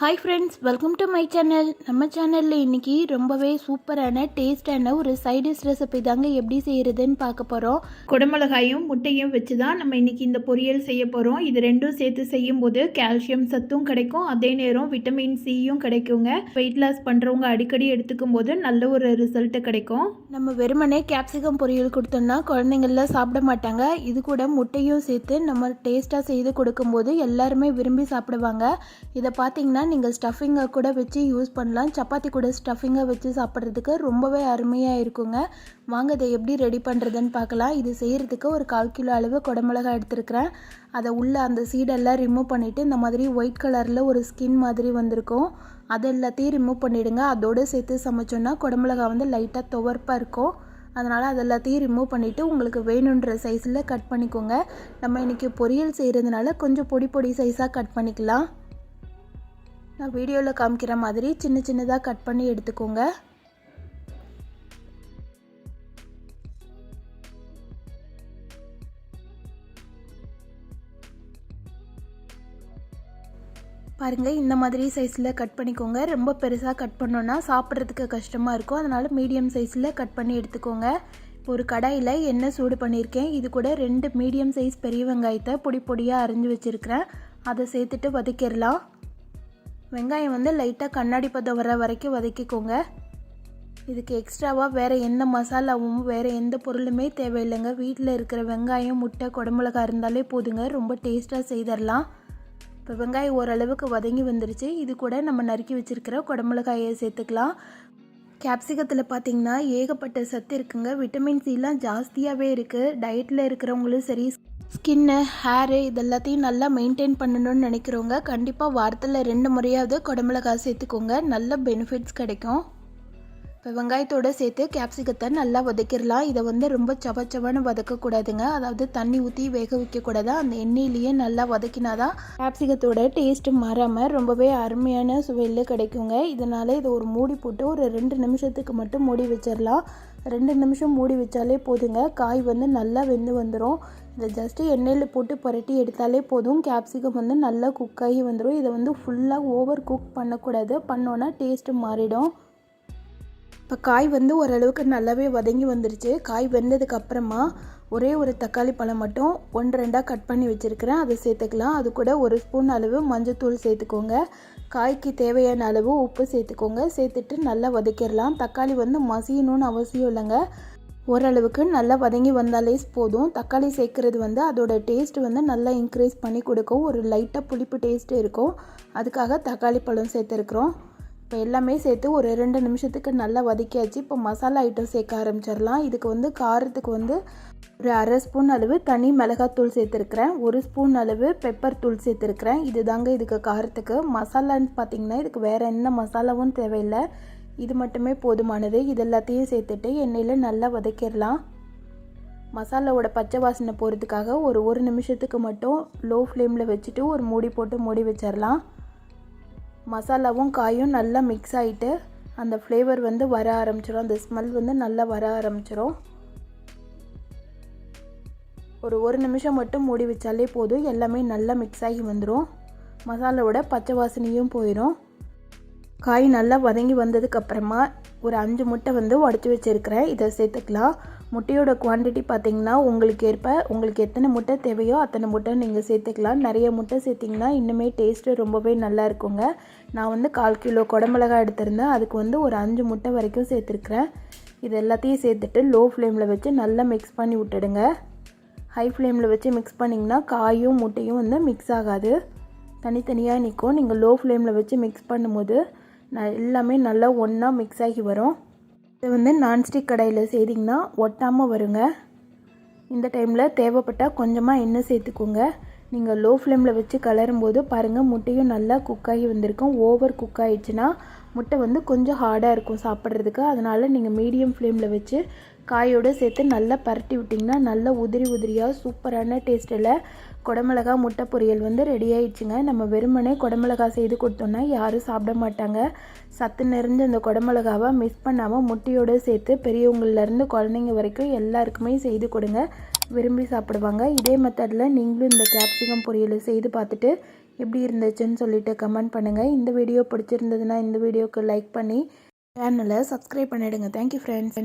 Hi friends welcome to my channel நம்ம சேனலில் இன்றைக்கி ரொம்பவே சூப்பரான டேஸ்டான ஒரு சைடிஷ் ரெசிபி தாங்க எப்படி செய்கிறதுன்னு பார்க்க போகிறோம் குடமிளகாயும் முட்டையும் வச்சு தான் நம்ம இன்றைக்கி இந்த பொரியல் செய்ய போகிறோம் இது ரெண்டும் சேர்த்து செய்யும்போது கால்சியம் சத்தும் கிடைக்கும். அதே நேரம் விட்டமின் சியும் கிடைக்குங்க. வெயிட் லாஸ் பண்ணுறவங்க அடிக்கடி எடுத்துக்கும் போது நல்ல ஒரு ரிசல்ட்டு கிடைக்கும். நம்ம வெறுமனே கேப்சிகம் பொரியல் கொடுத்தோம்னா குழந்தைங்கள்லாம் சாப்பிட மாட்டாங்க. இது கூட முட்டையும் சேர்த்து நம்ம டேஸ்ட்டாக செய்து கொடுக்கும்போது எல்லாருமே விரும்பி சாப்பிடுவாங்க. இதை பார்த்தீங்கன்னா நீங்கள் ஸ்டஃபிங்கை கூட வச்சு யூஸ் பண்ணலாம். சப்பாத்தி கூட ஸ்டஃபிங்கை வச்சு சாப்பிட்றதுக்கு ரொம்பவே அருமையாக இருக்குங்க. வாங்க இதை எப்படி ரெடி பண்ணுறதுன்னு பார்க்கலாம். இது செய்கிறதுக்கு ஒரு கால் கிலோ அளவு குடமிளகாய் எடுத்துருக்கிறேன். அதை உள்ளே அந்த சீடெல்லாம் ரிமூவ் பண்ணிவிட்டு இந்த மாதிரி ஒயிட் கலரில் ஒரு ஸ்கின் மாதிரி வந்திருக்கும். அது எல்லாத்தையும் ரிமூவ் பண்ணிவிடுங்க அதோடு சேர்த்து சமைச்சோன்னா குடமிளகாய் வந்து லைட்டாக துவர்ப்பாக இருக்கும். அதனால் அது எல்லாத்தையும் ரிமூவ் பண்ணிவிட்டு உங்களுக்கு வேணுன்ற சைஸில் கட் பண்ணிக்கோங்க. நம்ம இன்றைக்கி பொரியல் செய்கிறதுனால கொஞ்சம் பொடி பொடி சைஸாக கட் பண்ணிக்கலாம். நான் வீடியோவில் காமிக்கிற மாதிரி சின்ன சின்னதாக கட் பண்ணி எடுத்துக்கோங்க. பாருங்கள் இந்த மாதிரி சைஸில் கட் பண்ணிக்கோங்க. ரொம்ப பெருசாக கட் பண்ணோன்னா சாப்பிட்றதுக்கு கஷ்டமாக இருக்கும். அதனால் மீடியம் சைஸில் கட் பண்ணி எடுத்துக்கோங்க. இப்போ ஒரு கடாயில் எண்ணெய் சூடு பண்ணியிருக்கேன். இது கூட ரெண்டு மீடியம் சைஸ் பெரிய வெங்காயத்தை பொடி பொடியாக அரிஞ்சு வச்சுருக்கிறேன். அதை சேர்த்துட்டு வதக்கிடலாம். வெங்காயம் வந்து லைட்டாக கண்ணாடி பதம் வர வரைக்கும் வதக்கிக்கோங்க. இதுக்கு எக்ஸ்ட்ராவாக வேறு எந்த மசாலாவும் வேறு எந்த பொருளுமே தேவையில்லைங்க. வீட்டில் இருக்கிற வெங்காயம் முட்டை குடமிளகா இருந்தாலே போதுங்க. ரொம்ப டேஸ்ட்டாக செய்திடலாம் இப்போ வெங்காயம் ஓரளவுக்கு வதங்கி வந்துருச்சு. இது கூட நம்ம நறுக்கி வச்சுருக்கிற குடமிளகாயை சேர்த்துக்கலாம். கேப்சிகத்தில் பார்த்தீங்கன்னா ஏகப்பட்ட சத்து இருக்குங்க. விட்டமின் சிலாம் ஜாஸ்தியாகவே இருக்குது டயட்டில் இருக்கிறவங்களும் சரி ஸ்கின்னு ஹேரு இதெல்லாத்தையும் நல்லா மெயின்டைன் பண்ணணும்னு நினைக்கிறவங்க கண்டிப்பாக வாரத்தில் ரெண்டு முறையாவது குடமிளகா சேர்த்துக்கோங்க. நல்ல பெனிஃபிட்ஸ் கிடைக்கும். இப்போ வெங்காயத்தோடு சேர்த்து கேப்சிகத்தை நல்லா வதக்கிடலாம். இதை வந்து ரொம்ப சவச்சவன்னு வதக்கக்கூடாதுங்க. அதாவது தண்ணி ஊற்றி வேக வைக்கக்கூடாது. அந்த எண்ணெயிலேயே நல்லா வதக்கினா தான் கேப்சிகத்தோட டேஸ்ட்டு மாறாமல் ரொம்பவே அருமையான சுவையில் கிடைக்குங்க. இதனால் இதை ஒரு மூடி போட்டு ஒரு ரெண்டு நிமிஷத்துக்கு மட்டும் மூடி வச்சிடலாம். ரெண்டு நிமிஷம் மூடி வச்சாலே போதுங்க. காய் வந்து நல்லா வெந்து வந்துடும் இதை ஜஸ்ட்டு எண்ணெயில் போட்டு புரட்டி எடுத்தாலே போதும். கேப்சிகம் வந்து நல்லா குக் ஆகி வந்துடும் இதை வந்து ஃபுல்லாக ஓவர் குக் பண்ணக்கூடாது. பண்ணோன்னா டேஸ்ட்டு மாறிடும். இப்போ காய் வந்து ஓரளவுக்கு நல்லாவே வதங்கி வந்துருச்சு. காய் வெந்ததுக்கு அப்புறமா ஒரே ஒரு தக்காளி பழம் மட்டும் ஒன்று ரெண்டாக கட் பண்ணி வச்சுருக்கிறேன். அதை சேர்த்துக்கலாம். அது கூட ஒரு ஸ்பூன் அளவு மஞ்சத்தூள் சேர்த்துக்கோங்க. காய்க்கு தேவையான அளவு உப்பு சேர்த்துக்கோங்க. சேர்த்துட்டு நல்லா வதக்கிடலாம். தக்காளி வந்து மசியணும்னு அவசியம் இல்லைங்க. ஓரளவுக்கு நல்லா வதங்கி வந்தாலே போதும். தக்காளி சேர்க்குறது வந்து அதோட டேஸ்ட் வந்து நல்லா இன்க்ரீஸ் பண்ணி கொடுக்கும். ஒரு லைட்டாக புளிப்பு டேஸ்ட்டு இருக்கும். அதுக்காக தக்காளி பழம் சேர்த்துருக்குறோம். இப்போ எல்லாமே சேர்த்து ஒரு ரெண்டு நிமிஷத்துக்கு நல்லா வதக்கியாச்சு. இப்போ மசாலா ஐட்டம் சேர்க்க ஆரம்பிச்சிடலாம். இதுக்கு வந்து காரத்துக்கு வந்து ஒரு அரை ஸ்பூன் அளவு தனி மிளகாத்தூள் சேர்த்துருக்குறேன். ஒரு ஸ்பூன் அளவு பெப்பர் தூள் சேர்த்துருக்குறேன். இது தாங்க இதுக்கு காரத்துக்கு. மசாலான்னு பார்த்தீங்கன்னா இதுக்கு வேறு என்ன மசாலாவும் தேவையில்லை. இது மட்டுமே போதுமானது. இது எல்லாத்தையும் சேர்த்துட்டு எண்ணெயில் நல்லா வதக்கிடலாம். மசாலாவோட பச்சை வாசனை போகிறதுக்காக ஒரு ஒரு நிமிஷத்துக்கு மட்டும் லோ ஃப்ளேமில் வச்சுட்டு ஒரு மூடி போட்டு மூடி வச்சிடலாம். மசாலாவும் காயும் நல்லா மிக்ஸ் ஆகிட்டு அந்த ஃப்ளேவர் வந்து வர ஆரம்பிச்சிடும் அந்த ஸ்மெல் வந்து நல்லா வர ஆரம்பிச்சிடும் ஒரு ஒரு நிமிஷம் மட்டும் மூடி வச்சாலே போதும். எல்லாமே நல்லா மிக்ஸ் ஆகி வந்துடும் மசாலாவோட பச்சை வாசனையும் போயிடும் காய் நல்லா வதங்கி வந்ததுக்கப்புறமா ஒரு அஞ்சு முட்டை வந்து உடச்சி வச்சுருக்கிறேன். இதை சேர்த்துக்கலாம். முட்டையோட குவான்டிட்டி பார்த்திங்கன்னா உங்களுக்கு ஏற்ப உங்களுக்கு எத்தனை முட்டை தேவையோ அத்தனை முட்டை நீங்கள் சேர்த்துக்கலாம். நிறைய முட்டை சேர்த்திங்கன்னா இன்னுமே டேஸ்ட்டு ரொம்பவே நல்லா இருக்குங்க. நான் வந்து கால் கிலோ குடமிளகா எடுத்திருந்தேன். அதுக்கு வந்து ஒரு அஞ்சு முட்டை வரைக்கும் சேர்த்துருக்குறேன். இது எல்லாத்தையும் சேர்த்துட்டு லோ ஃப்ளேமில் வச்சு நல்லா மிக்ஸ் பண்ணி விட்டுடுங்க. ஹை ஃப்ளேமில் வச்சு மிக்ஸ் பண்ணிங்கன்னா காயும் முட்டையும் வந்து மிக்ஸ் ஆகாது. தனித்தனியாக நிற்கும் நீங்கள் லோ ஃப்ளேமில் வச்சு மிக்ஸ் பண்ணும்போது ந எல்லாமே நல்லா ஒன்றா மிக்ஸ் ஆகி வரும். இதை வந்து நான்ஸ்டிக் கடையில் செய்திங்கன்னா ஒட்டாமல் வருங்க. இந்த டைமில் தேவைப்பட்டால் கொஞ்சமாக எண்ணெய் சேர்த்துக்கோங்க. நீங்கள் லோ ஃப்ளேமில் வச்சு கலரும்போது பாருங்கள் முட்டையும் நல்லா குக்காகி வந்திருக்கும். ஓவர் குக் ஆகிடுச்சுன்னா முட்டை வந்து கொஞ்சம் ஹார்டாக இருக்கும் சாப்பிட்றதுக்கு. அதனால் நீங்கள் மீடியம் ஃப்ளேமில் வச்சு காயோடு சேர்த்து நல்லா பரட்டி விட்டிங்கன்னா நல்லா உதிரி உதிரியாக சூப்பரான டேஸ்ட்டில் குடமிளகா முட்டை பொரியல் வந்து ரெடி ஆயிடுச்சுங்க. நம்ம வெறுமனே குடமிளகா செய்து கொடுத்தோன்னா யாரும் சாப்பிட மாட்டாங்க. சத்து நிறைஞ்ச அந்த குடமிளகாவை மிஸ் பண்ணாமல் முட்டையோடு சேர்த்து பெரியவங்கள்லேருந்து குழந்தைங்க வரைக்கும் எல்லாருக்குமே செய்து கொடுங்க. விரும்பி சாப்பிடுவாங்க. இதே மெத்தடில் நீங்களும் இந்த கேப்சிகம் பொரியல் செய்து பார்த்துட்டு எப்படி இருந்துச்சுன்னு சொல்லிட்டு கமெண்ட் பண்ணுங்கள் இந்த வீடியோ பிடிச்சிருந்ததுன்னா இந்த வீடியோவுக்கு லைக் பண்ணி சேனலை சப்ஸ்கிரைப் பண்ணிவிடுங்க தேங்க்யூ ஃப்ரெண்ட்ஸ்